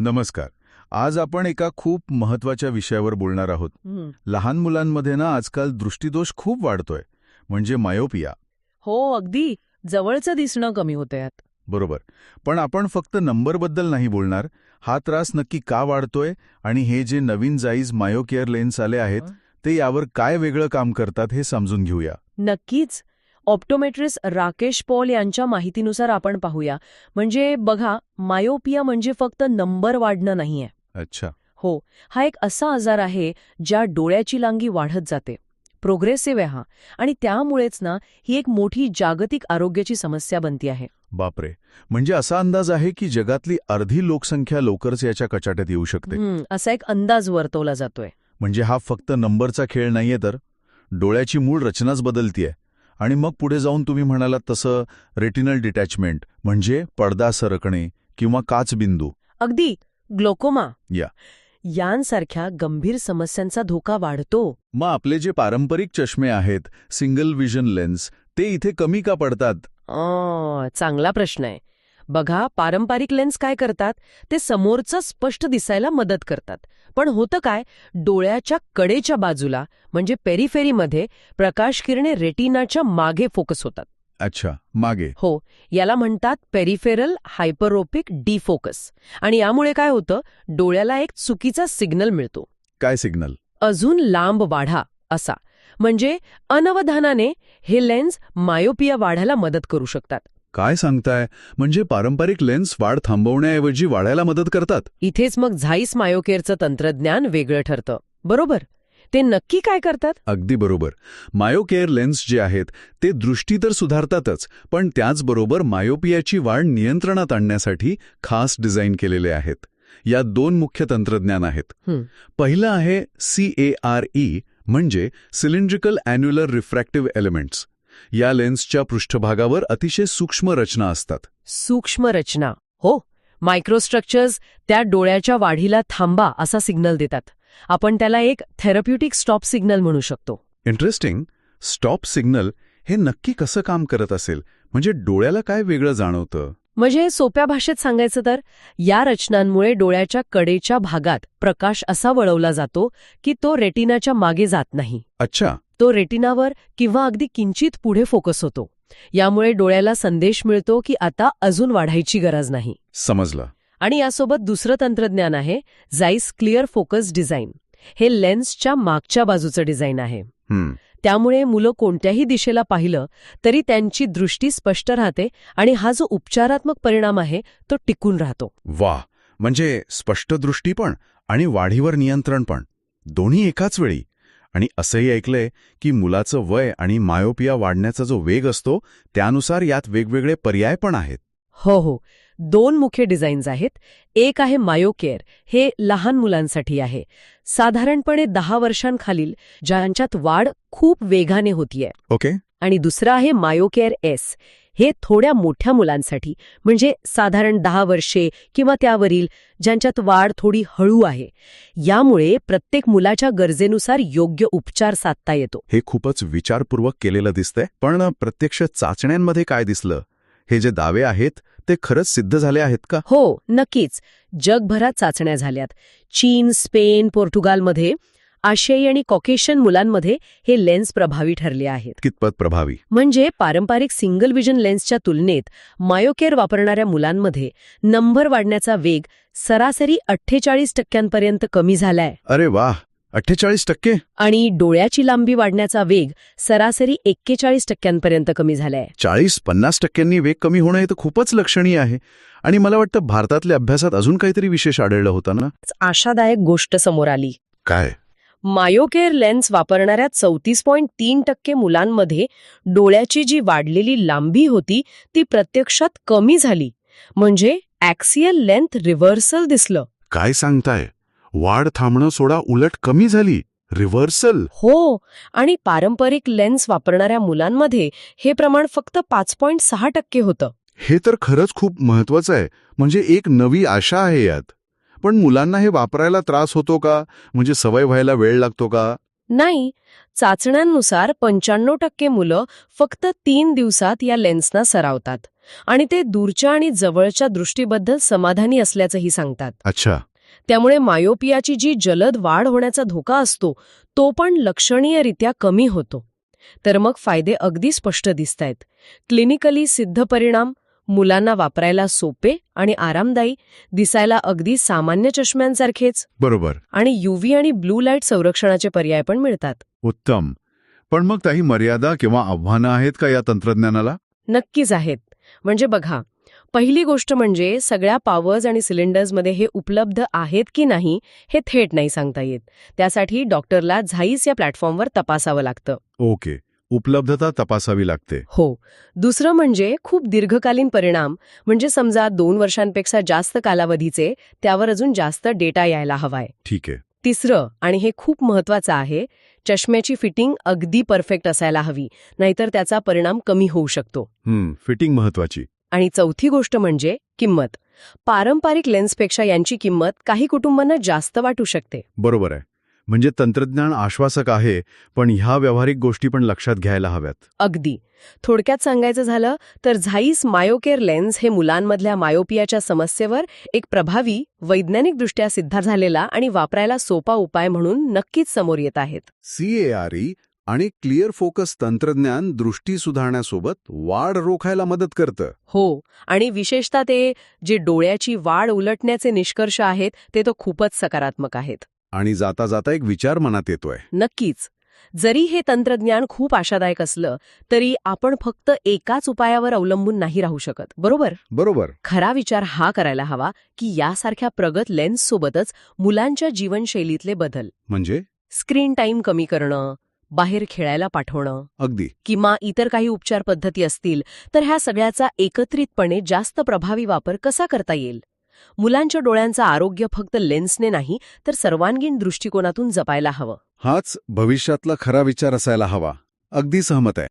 नमस्कार. आज आपण एका खूप महत्त्वाच्या विषयावर बोलणार आहोत. लहान मुलांमध्ये ना आजकाल दृष्टीदोष खूप वाढतोय म्हणजे मायोपिया. हो अगदी. जवळचं दिसणं कमी होतं यात. बरोबर. पण आपण फक्त नंबरबद्दल नाही बोलणार. हा त्रास नक्की का वाढतोय आणि हे जे नवीन जाईज मायोकेअर लेन्स आले आहेत ते यावर काय वेगळं काम करतात हे समजून घेऊया. नक्कीच. ऑप्टोमेट्रिस्ट राकेश पॉल यांच्या माहितीनुसार आपण पाहूया. म्हणजे बघा मायोपिया म्हणजे फक्त नंबर वाढणं नाहीये. अच्छा. हो हा एक असा आजार आहे ज्या डोळ्याची लांगी वाढत जाते. प्रोग्रेसिव्ह आहे हा. आणि त्यामुळेच ना ही एक मोठी जागतिक आरोग्याची समस्या बनती आहे. बापरे. म्हणजे असा अंदाज आहे की जगातली अर्धी लोकसंख्या लवकरच याच्या कचाट्यात येऊ शकते? असा एक अंदाज वर्तवला जातोय. म्हणजे हा फक्त नंबरचा खेळ नाहीये तर? डोळ्याची मूळ रचनाच बदलतीये. आणि मग पुढे जाऊन तुम्ही म्हणालात तसं रेटिनल डिटॅचमेंट म्हणजे पडदा सरकणे किंवा काचबिंदू अगदी. ग्लोकोमा. या. यांसारख्या गंभीर समस्यांचा धोका वाढतो. मग आपले जे पारंपरिक चष्मे आहेत सिंगल विजन लेन्स ते इथे कमी का पडतात? चांगला प्रश्न आहे. बघा पारंपरिक लेन्स काय करतात? ते समोरचं स्पष्ट दिसायला मदत करतात. पण होतं काय? डोळ्याच्या कडेच्या बाजूला म्हणजे पेरिफेरीमध्ये प्रकाश किरणे रेटिनाच्या मागे फोकस होतात. अच्छा मागे. हो याला म्हणतात पेरिफेरल हायपरोपिक डिफोकस. आणि यामुळे काय होतं? डोळ्याला एक चुकीचा सिग्नल मिळतो. काय सिग्नल? अजून लांब वाढा असा. म्हणजे अनवधानाने हे लेन्स मायोपिया वाढायला मदत करू शकतात. काय सांगताय? म्हणजे पारंपरिक लेन्स वाढ थांबवण्याऐवजी वाढायला मदत करतात. इथेच मग झाईस मायोकेअरचं तंत्रज्ञान वेगळं ठरतं. बरोबर? ते नक्की काय करतात? अगदी बरोबर. मायोकेअर लेन्स जे आहेत ते दृष्टी तर सुधारतातच पण त्याचबरोबर मायोपियाची वाढ नियंत्रणात आणण्यासाठी खास डिझाईन केलेले आहेत. यात दोन मुख्य तंत्रज्ञान आहेत. पहिलं आहे सी ए आर ई म्हणजे सिलेंड्रिकल अॅन्युलर रिफ्रॅक्टिव्ह एलिमेंट्स. या लेन्सच्या पृष्ठभागावर अतिशय सूक्ष्म रचना असतात. सूक्ष्म रचना. हो मायक्रोस्ट्रक्चर्स त्या डोळ्याच्या वाढीला थांबा असा सिग्नल देतात. आपण त्याला एक थेरप्युटिक स्टॉप सिग्नल म्हणू शकतो. इंटरेस्टिंग स्टॉप सिग्नल हे नक्की कसं काम करत असेल? म्हणजे डोळ्याला काय वेगळं जाणवतं? म्हणजे सोप्या भाषेत सांगायचं तर या रचनांमुळे डोळ्याच्या कडेच्या भागात प्रकाश असा वळवला जातो की तो रेटिनाच्या मागे जात नाही. अच्छा. तो रेटिनावर किंवा अगदी किंचित पुढे फोकस होतो. यामुळे डोळ्याला संदेश मिळतो की आता अजून वाढायची गरज नाही. समजलं. आणि यासोबत दुसरं तंत्रज्ञान आहे जाईस क्लिअर फोकस डिझाईन हे लेन्सच्या मागच्या बाजूचं डिझाईन आहे. त्यामुळे मुलं कोणत्याही दिशेला पाहिलं तरी त्यांची दृष्टी स्पष्ट राहते आणि हा जो उपचारात्मक परिणाम आहे तो टिकून राहतो. वा म्हणजे स्पष्ट दृष्टी पण आणि वाढीवर नियंत्रण पण. दोन्ही एकाच वेळी. आणि असंही ऐकलंय की मुलाचं वय आणि मायोपिया वाढण्याचा जो वेग असतो त्यानुसार यात वेगवेगळे पर्याय पण आहेत. हो हो. दोन मुख्य डिझाईन्स आहेत. एक आहे मायोकेअर. हे लहान मुलांसाठी आहे. साधारणपणे दहा वर्षांखालील ज्यांच्यात वाढ खूप वेगाने होतीये. ओके. आणि दुसरं आहे मायोकेअर एस. हे थोड्या मोठ्या मुलांसाठी म्हणजे साधारण दहा वर्षे किंवा त्यावरील ज्यांच्यात वाढ थोडी हळू आहे. यामुळे प्रत्येक मुलाच्या गरजेनुसार योग्य उपचार साधता येतो. हे खूपच विचारपूर्वक केलेलं दिसतंय पण प्रत्यक्ष चाचण्यांमध्ये काय दिसलं? हे जे दावे आहेत ते खरंच सिद्ध झाले आहेत का? हो नक्कीच. जगभरात चाचण्या झाल्यात. चीन स्पेन पोर्तुगालमध्ये आशियाई आणि कॉकेशियन मुलांमध्ये हे लेन्स प्रभावी ठरले आहेत. कितपत प्रभावी? म्हणजे पारंपरिक सिंगल विजन लेन्सच्या तुलनेत मायोकेअर वापरणाऱ्या मुलांमध्ये नंबर वाढण्याचा वेग सरासरी अठ्ठेचाळीस टक्क्यांपर्यंत कमी झालाय. अरे वाह! अठ्ठेचाळीस टक्के? आणि डोळ्याची लांबी वाढण्याचा वेग सरासरी एक्केचाळीस टक्क्यांपर्यंत कमी झालाय. चाळीस पन्नास टक्क्यांनी वेग कमी होणं हे तर खूपच लक्षणीय आहे. आणि मला वाटतं भारतातल्या अभ्यासात अजून काहीतरी विशेष आढळलं होतं ना? आशादायक गोष्ट समोर आली. काय? मायोकेअर लेन्स वापरणाऱ्या चौतीस पॉईंट तीन टक्के मुलांमध्ये डोळ्याची जी वाढलेली लांबी होती ती प्रत्यक्षात कमी झाली. म्हणजे ॲक्सियल लेंथ रिव्हर्सल दिसलं. काय सांगताय? वाढ थांबणं सोडा उलट कमी झाली. रिव्हर्सल. हो आणि पारंपरिक लेन्स वापरणाऱ्या मुलांमध्ये हे प्रमाण फक्त पाच पॉईंट सहा टक्के होतं. हे तर खरंच खूप महत्वाचं आहे. म्हणजे एक नवी आशा आहे यात. पण मुलांना हे वापरायला त्रास होतो का? म्हणजे सवय व्हायला वेळ लागतो का? नाही. चाचण्यांनुसार पंच्याण्णव टक्के मुलं फक्त तीन दिवसात या लेन्सना सरावतात आणि ते दूरच्या आणि जवळच्या दृष्टीबद्दल समाधानी असल्याचंही सांगतात. अच्छा. त्यामुळे मायोपियाची जी जलद वाढ होण्याचा धोका असतो तो पण लक्षणीयरित्या कमी होतो. तर मग फायदे अगदी स्पष्ट दिसतायत. क्लिनिकली सिद्ध परिणाम मुलांना वापरायला सोपे आणि आरामदायी दिसायला अगदी सामान्य चष्म्यांसारखेच. बरोबर. आणि युव्ही आणि ब्लू लाइट संरक्षणाचे पर्याय पण मिळतात. उत्तम. पण मग काही मर्यादा किंवा आव्हानं आहेत का या तंत्रज्ञानाला? नक्कीच आहेत. म्हणजे बघा पहिली गोष्ट म्हणजे सगळ्या पॉवर्स आणि सिलेंडर्समध्ये हे उपलब्ध आहेत की नाही हे थेट नाही सांगता येत. त्यासाठी डॉक्टरला झाईस या प्लॅटफॉर्मवर तपासावं लागतं. ओके. उपलब्धता तपासावी लागते. हो. दुसरं म्हणजे खूप दीर्घकालीन परिणाम म्हणजे समजा दोन वर्षांपेक्षा जास्त कालावधीचे त्यावर अजून जास्त डेटा यायला हवाय. ठीक आहे. तिसरं आणि हे खूप महत्वाचं आहे चष्म्याची फिटिंग अगदी परफेक्ट असायला हवी नाहीतर त्याचा परिणाम कमी होऊ शकतो. हम्म फिटिंग महत्वाची आणि चौथी गोष्ट म्हणजे किंमत. पारंपरिक लेन्सपेक्षा यांची किंमत काही कुटुंबांना जास्त वाटू शकते. बरोबर आहे. म्हणजे तंत्रज्ञान आश्वासक आहे पण ह्या व्यावहारिक गोष्टी पण लक्षात घ्यायला हव्यात. अगदी. थोडक्यात सांगायचं झालं तर झाईस मायोकेअर लेन्स हे मुलांमधल्या मायोपियाच्या समस्येवर एक प्रभावी वैज्ञानिकदृष्ट्या सिद्ध झालेला आणि वापरायला सोपा उपाय म्हणून नक्कीच समोर येत आहेत. सीएआरई आणि क्लिअर फोकस तंत्रज्ञान दृष्टी सुधारण्यासोबत वाढ रोखायला मदत करतं. हो आणि विशेषतः ते जे डोळ्याची वाढ उलटण्याचे निष्कर्ष आहेत ते तो खूपच सकारात्मक आहेत. आणि जाता जाता एक विचार मनात येतोय. नक्कीच. जरी हे तंत्रज्ञान खूप आशादायक असलं तरी आपण फक्त एकाच उपायावर अवलंबून नाही राहू शकत. बरोबर? बरोबर. खरा विचार हा करायला हवा की यासारख्या प्रगत लेन्ससोबतच मुलांच्या जीवनशैलीतले बदल. म्हणजे? स्क्रीन टाईम कमी करणं बाहेर खेळायला पाठवणं अगदी. किंवा इतर काही उपचार पद्धती असतील तर ह्या सगळ्याचा एकत्रितपणे जास्त प्रभावी वापर कसा करता येईल? मुलांच्या डोळ्यांचं आरोग्य फक्त लेन्सने नाही तर सर्वांगीण दृष्टिकोनातून जपायला हवं. हाच भविष्यातला खरा विचार असायला हवा. अगदी सहमत आहे.